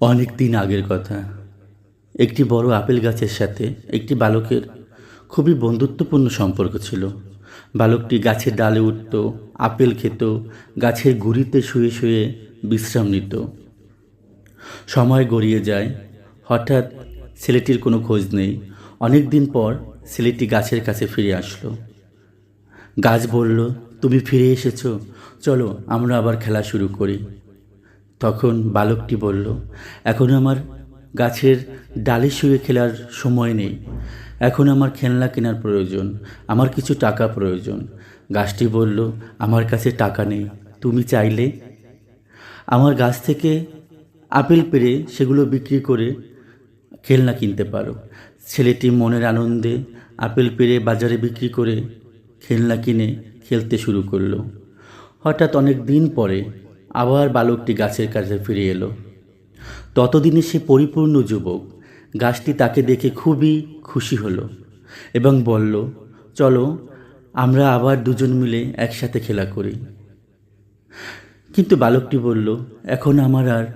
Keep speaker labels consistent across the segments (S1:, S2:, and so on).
S1: অনেক দিন আগের কথা। একটি বড় আপেল গাছের সাথে একটি বালকের খুবই বন্ধুত্বপূর্ণ সম্পর্ক ছিল। বালকটি গাছের ডালে উঠত, আপেল খেত, গাছের গুঁড়িতে শুয়ে শুয়ে বিশ্রাম নিত। সময় গড়িয়ে যায়, হঠাৎ ছেলেটির কোনো খোঁজ নেই। অনেক দিন পর ছেলেটি গাছের কাছে ফিরে আসলো। গাছ বলল, তুমি ফিরে এসেছ? চলো, আমরা আবার খেলা শুরু করি। তখন বালকটি বলল, এখন আমার গাছের ডালে শুয়ে খেলার সময় নেই। এখন আমার খেলনা কেনার প্রয়োজন, আমার কিছু টাকা প্রয়োজন। গাছটি বলল, আমার কাছে টাকা নেই, তুমি চাইলে? আমার গাছ থেকে আপেল পেড়ে সেগুলো বিক্রি করে খেলনা কিনতে পারো। ছেলেটি মনের আনন্দে আপেল পেরে বাজারে বিক্রি করে খেলনা কিনে খেলতে শুরু করল। হঠাৎ অনেক দিন পরে আবার বালকটি গাছের কাছে ফিরে এলো। ততদিনে সে পরিপূর্ণ যুবক। গাছটি তাকে দেখে খুবই খুশি হলো এবং বলল, চলো, আমরা আবার দুজন মিলে একসাথে খেলা করি। কিন্তু বালকটি বলল, এখন আমার আর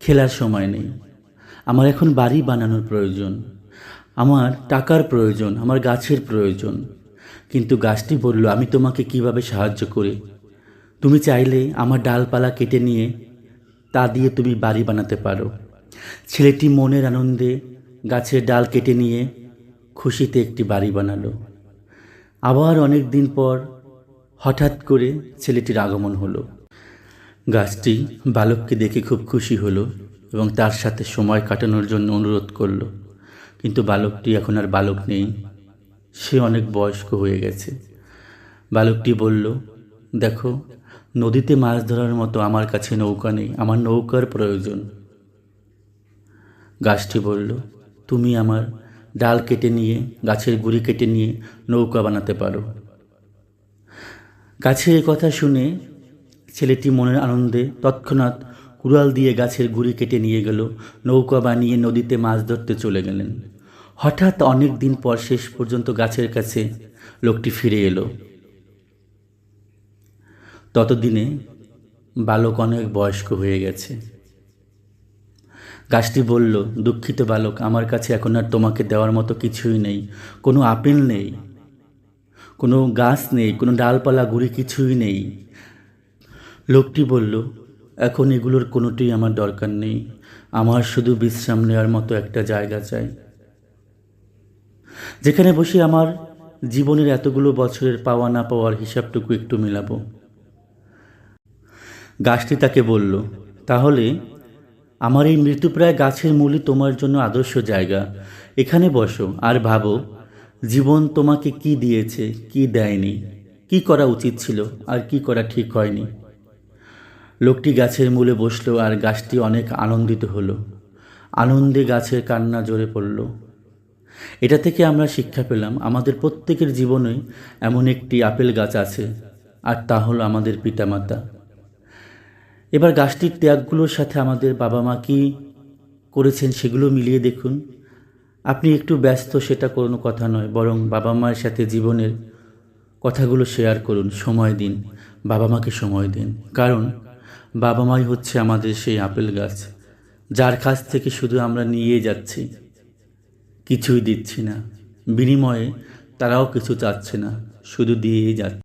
S1: খেলার সময় নেই। আমার এখন বাড়ি বানানোর প্রয়োজন। আমার টাকার প্রয়োজন, আমার গাছের প্রয়োজন। কিন্তু গাছটি বলল, আমি তোমাকে কীভাবে সাহায্য করি? তুমি চাইলে আমার ডালপালা কেটে নিয়ে তা দিয়ে তুমি বাড়ি বানাতে পারো। ছেলেটি মনের আনন্দে গাছের ডাল কেটে নিয়ে খুশিতে একটি বাড়ি বানালো। আবার অনেক দিন পর হঠাৎ করে ছেলেটির আগমন হলো। গাছটি বালককে দেখে খুব খুশি হলো এবং তার সাথে সময় কাটানোর জন্য অনুরোধ করল। কিন্তু বালকটি এখন আর বালক নেই, সে অনেক বয়স্ক হয়ে গেছে। বালকটি বলল, দেখো নদীতে মাছ ধরার মতো আমার কাছে নৌকা নেই, আমার নৌকার প্রয়োজন। গাছটি বলল, তুমি আমার ডাল কেটে নিয়ে, গাছের গুড়ি কেটে নিয়ে নৌকা বানাতে পারো। গাছের কথা শুনে ছেলেটি মনের আনন্দে তৎক্ষণাৎ কুড়াল দিয়ে গাছের গুড়ি কেটে নিয়ে গেল, নৌকা বানিয়ে নদীতে মাছ ধরতে চলে গেলেন। হঠাৎ অনেক দিন পর শেষ পর্যন্ত গাছের কাছে লোকটি ফিরে এলো। ততদিনে বালক অনেক বয়স্ক হয়ে গেছে। গাছটি বলল, দুঃখিত বালক, আমার কাছে এখন আর তোমাকে দেওয়ার মতো কিছুই নেই। কোনো আপেল নেই, কোনো গাছ নেই, কোনো ডালপালা, গুড়ি কিছুই নেই। লোকটি বলল, এখন এগুলোর কোনোটি আমার দরকার নেই। আমার শুধু বিশ্রাম নেওয়ার মতো একটা জায়গা চাই। যেখানে বসে আমার জীবনের এতগুলো বছরের পাওয়া না পাওয়ার হিসাবটুকু একটু মেলাবো। গাছটি তাকে বলল, তাহলে আমার এই মৃত্যুপ্রায় গাছের মূলই তোমার জন্য আদর্শ জায়গা। এখানে বসো আর ভাবো, জীবন তোমাকে কি দিয়েছে, কি দেয়নি? কি করা উচিত ছিল আর কি করা ঠিক হয়নি? লোকটি গাছের মূলে বসল আর গাছটি অনেক আনন্দিত হলো। আনন্দে গাছের কান্না জোরে পড়ল। এটা থেকে আমরা শিক্ষা পেলাম, আমাদের প্রত্যেকের জীবনে এমন একটি আপেল গাছ আছে, আর তা হলো আমাদের পিতামাতা। এবার গাছটির ত্যাগগুলোর সাথে আমাদের বাবা মা কি করেছেন সেগুলো মিলিয়ে দেখুন। আপনি একটু ব্যস্ত, সেটা কোনো কথা নয়, বরং বাবা মায়ের সাথে জীবনের কথাগুলো শেয়ার করুন, সময় দিন, বাবা মাকে সময় দিন। কারণ বাবা মাই হচ্ছে আমাদের সেই আপেল গাছ, যার কাছ থেকে শুধু আমরা নিয়ে যাচ্ছি, কিছুই দিচ্ছি না। বিনিময়ে তারাও কিছু চাচ্ছে না, শুধু দিয়েই যাচ্ছে।